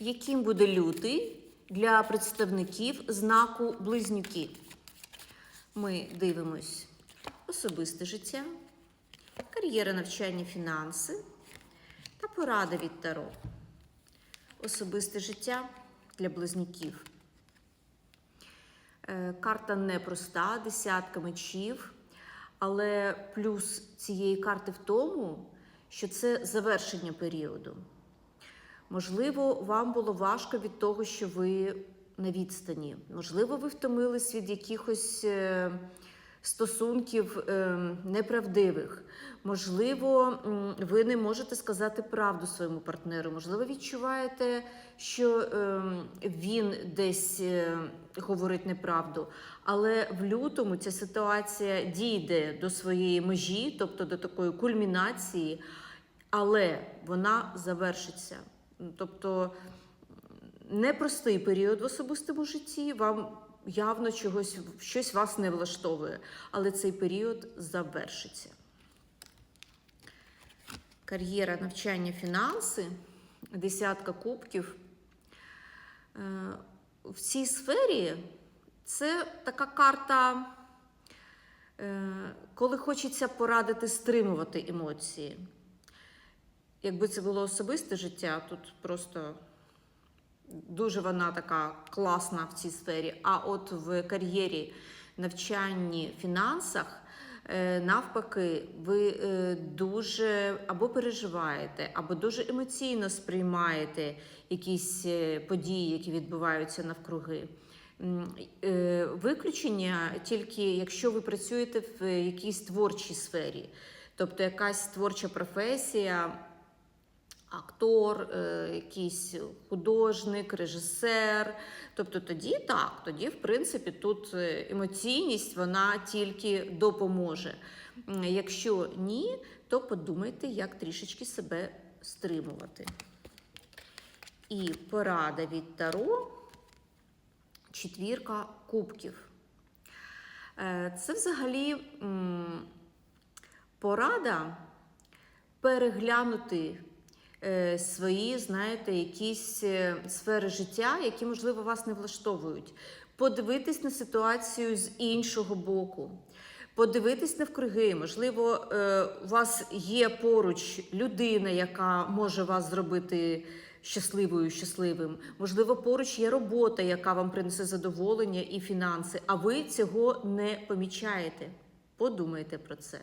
Яким буде лютий для представників знаку близнюки? Ми дивимось особисте життя, кар'єра навчання, фінанси та порада від Таро. Особисте життя для близнюків. Е, Карта непроста, десятка мечів, але плюс цієї карти в тому, що це завершення періоду. Можливо, вам було важко від того, що ви на відстані. Можливо, ви втомились від якихось е, стосунків е, неправдивих. Можливо, ви не можете сказати правду своєму партнеру. Можливо, відчуваєте, що е, він десь говорить неправду. Але в лютому ця ситуація дійде до своєї межі, тобто до такої кульмінації, але вона завершиться. Тобто непростий період в особистому житті, вам явно чогось, щось вас не влаштовує, але цей період завершиться. Кар'єра, навчання, фінанси, десятка кубків. Е, В цій сфері це така карта, е, коли хочеться порадити стримувати емоції. Якби це було особисте життя, тут просто дуже вона така класна в цій сфері. А от в кар'єрі, навчанні, фінансах, е, навпаки, ви е, дуже або переживаєте, або дуже емоційно сприймаєте якісь е, події, які відбуваються навкруги. Виключення тільки якщо ви працюєте в якійсь творчій сфері, тобто якась творча професія актор, е, якийсь художник, режисер. Тобто тоді так, тоді, в принципі, тут е, емоційність вона тільки допоможе. Якщо ні, то подумайте, як трішечки себе стримувати. І порада від Таро четвірка кубків. Е, Це взагалі порада переглянути свої, знаєте, якісь е, сфери життя, які, можливо, вас не влаштовують. Подивитись на ситуацію з іншого боку. Подивитись навкруги, можливо, е, у вас є поруч людина, яка може вас зробити щасливою, щасливим. Можливо, поруч є робота, яка вам принесе задоволення і фінанси, а ви цього не помічаєте. Подумайте про це.